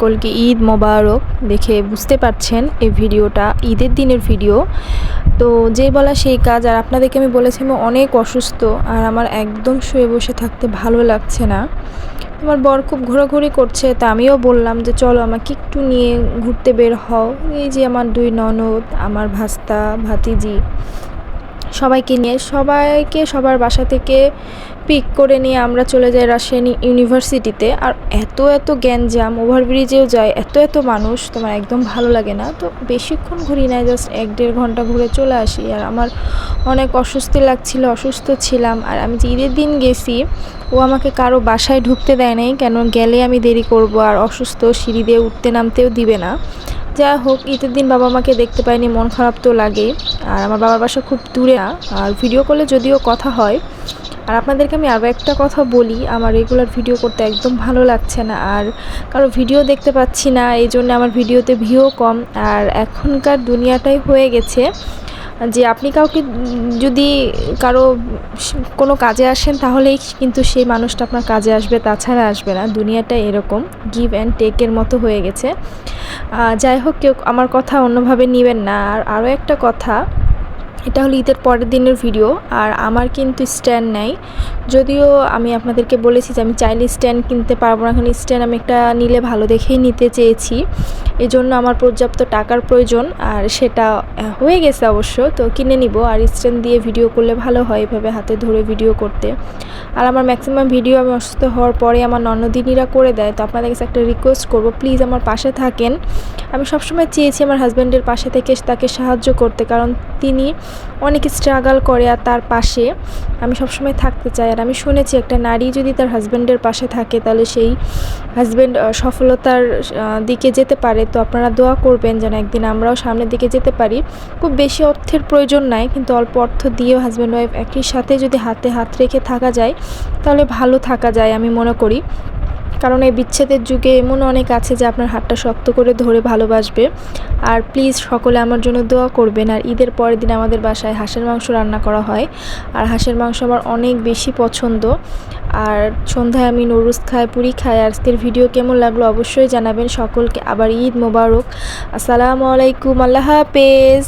সকলকে ঈদ মোবারক দেখে বুঝতে পারছেন এই ভিডিওটা, ঈদের দিনের ভিডিও। তো যে বলা সেই কাজ, আর আপনাদেরকে আমি বলেছি আমি অনেক অসুস্থ, আর আমার একদম শুয়ে বসে থাকতে ভালো লাগছে না। আমার বর খুব ঘোরাঘুরি করছে, তা আমিও বললাম যে, চলো আমাকে একটু নিয়ে ঘুরতে বের হও। এই যে আমার দুই ননদ, আমার ভাস্তা, ভাতিজি সবাইকে নিয়ে, সবাইকে সবার বাসা থেকে পিক করে নিয়ে আমরা চলে যাই রাজশাহী ইউনিভার্সিটিতে। আর এত এত গ্যাঞ্জাম, ওভারব্রিজেও যায়, এত এত মানুষ তোমার একদম ভালো লাগে না। তো বেশিক্ষণ ঘুরি না জাস্ট এক দেড় ঘণ্টা ঘুরে চলে আসি। আর আমার অনেক অস্বস্তি লাগছিল, অসুস্থ ছিলাম। আর আমি যে ঈদের দিন গেছি, ও আমাকে কারও বাসায় ঢুকতে দেয় নাই, কেন গেলে আমি দেরি করব? আর অসুস্থ সিঁড়ি দিয়ে উঠতে নামতেও দিবে না। যা হোক ঈদের দিন বাবা মাকে দেখতে পাইনি, মন খারাপ তো লাগে। আর আমার বাবার বাসা খুব দূরে না, আর ভিডিও কলে যদিও কথা হয়। আর আপনাদেরকে আমি আরও একটা কথা বলি, আমার রেগুলার ভিডিও করতে একদম ভালো লাগছে না। আর কারও ভিডিও দেখতে পাচ্ছি না, এই জন্য আমার ভিডিওতে ভিউ কম। আর এখনকার দুনিয়াটাই হয়ে গেছে যে আপনি কাউকে যদি কারও কোনো কাজে আসেন, তাহলেই কিন্তু সেই মানুষটা আপনার কাজে আসবে, তাছাড়া আসবে না। দুনিয়াটা এরকম গিভ অ্যান্ড টেকের মতো হয়ে গেছে। যাই হোক, কেউ আমার কথা অন্যভাবে নেবেন না। আর আরও একটা কথা, এটা হলো ঈদের পরের দিনের ভিডিও, আর আমার কিন্তু স্ট্যান্ড নাই। যদিও আমি আপনাদেরকে বলেছি যে আমি চাইলে স্ট্যান্ড কিনতে পারব না, এখন স্ট্যান্ড আমি একটা নিলে ভালো দেখেই নিতে চেয়েছি। এই জন্য আমার পর্যাপ্ত টাকার প্রয়োজন আর সেটা হয়ে গেছে অবশ্য, তো কিনে নিব। আর স্ট্যান্ড দিয়ে ভিডিও করলে ভালো হয় এভাবে হাতে ধরে ভিডিও করতে। আর আমার ম্যাক্সিমাম ভিডিও আমি অসুস্থ হওয়ার পরে আমার নন্নদিনীরা করে দেয়, তো আপনাদের কাছে একটা রিকোয়েস্ট করব। প্লিজ আমার পাশে থাকেন। আমি সবসময় চেয়েছি আমার হাজব্যান্ডের পাশে থেকে তাকে সাহায্য করতে, কারণ তিনি অনেক স্ট্রাগল করে আর তার পাশে আমি সবসময় থাকতে চাই। আর আমি শুনেছি একটা নারী যদি তার হাজব্যান্ডের পাশে থাকে, তাহলে সেই হাজব্যান্ড সফলতার দিকে যেতে পারে। তো আপনারা দোয়া করবেন যেন একদিন আমরাও সামনের দিকে যেতে পারি। খুব বেশি অর্থের প্রয়োজন নাই, কিন্তু অল্প অর্থ দিয়েও হাজব্যান্ড ওয়াইফ একই সাথে যদি হাতে হাত রেখে থাকা যায়, তাহলে ভালো থাকা যায় আমি মনে করি। কারণ এই বিচ্ছেদের যুগে এমন অনেক আছে যে আপনার হাতটা শক্ত করে ধরে ভালোবাসবে। আর প্লিজ সকলে আমার জন্য দোয়া করবেন। আর ঈদের পরের দিন আমাদের বাসায় হাঁসের মাংস রান্না করা হয়। আর হাঁসের মাংস আমার অনেক বেশি পছন্দ। আর সন্ধ্যায় আমি নুরুস খাই, পুরি খাই। আজকের ভিডিও কেমন লাগল অবশ্যই জানাবেন। সকলকে আবার ঈদ মোবারক। আসসালামু আলাইকুম। আল্লাহ হাফেজ।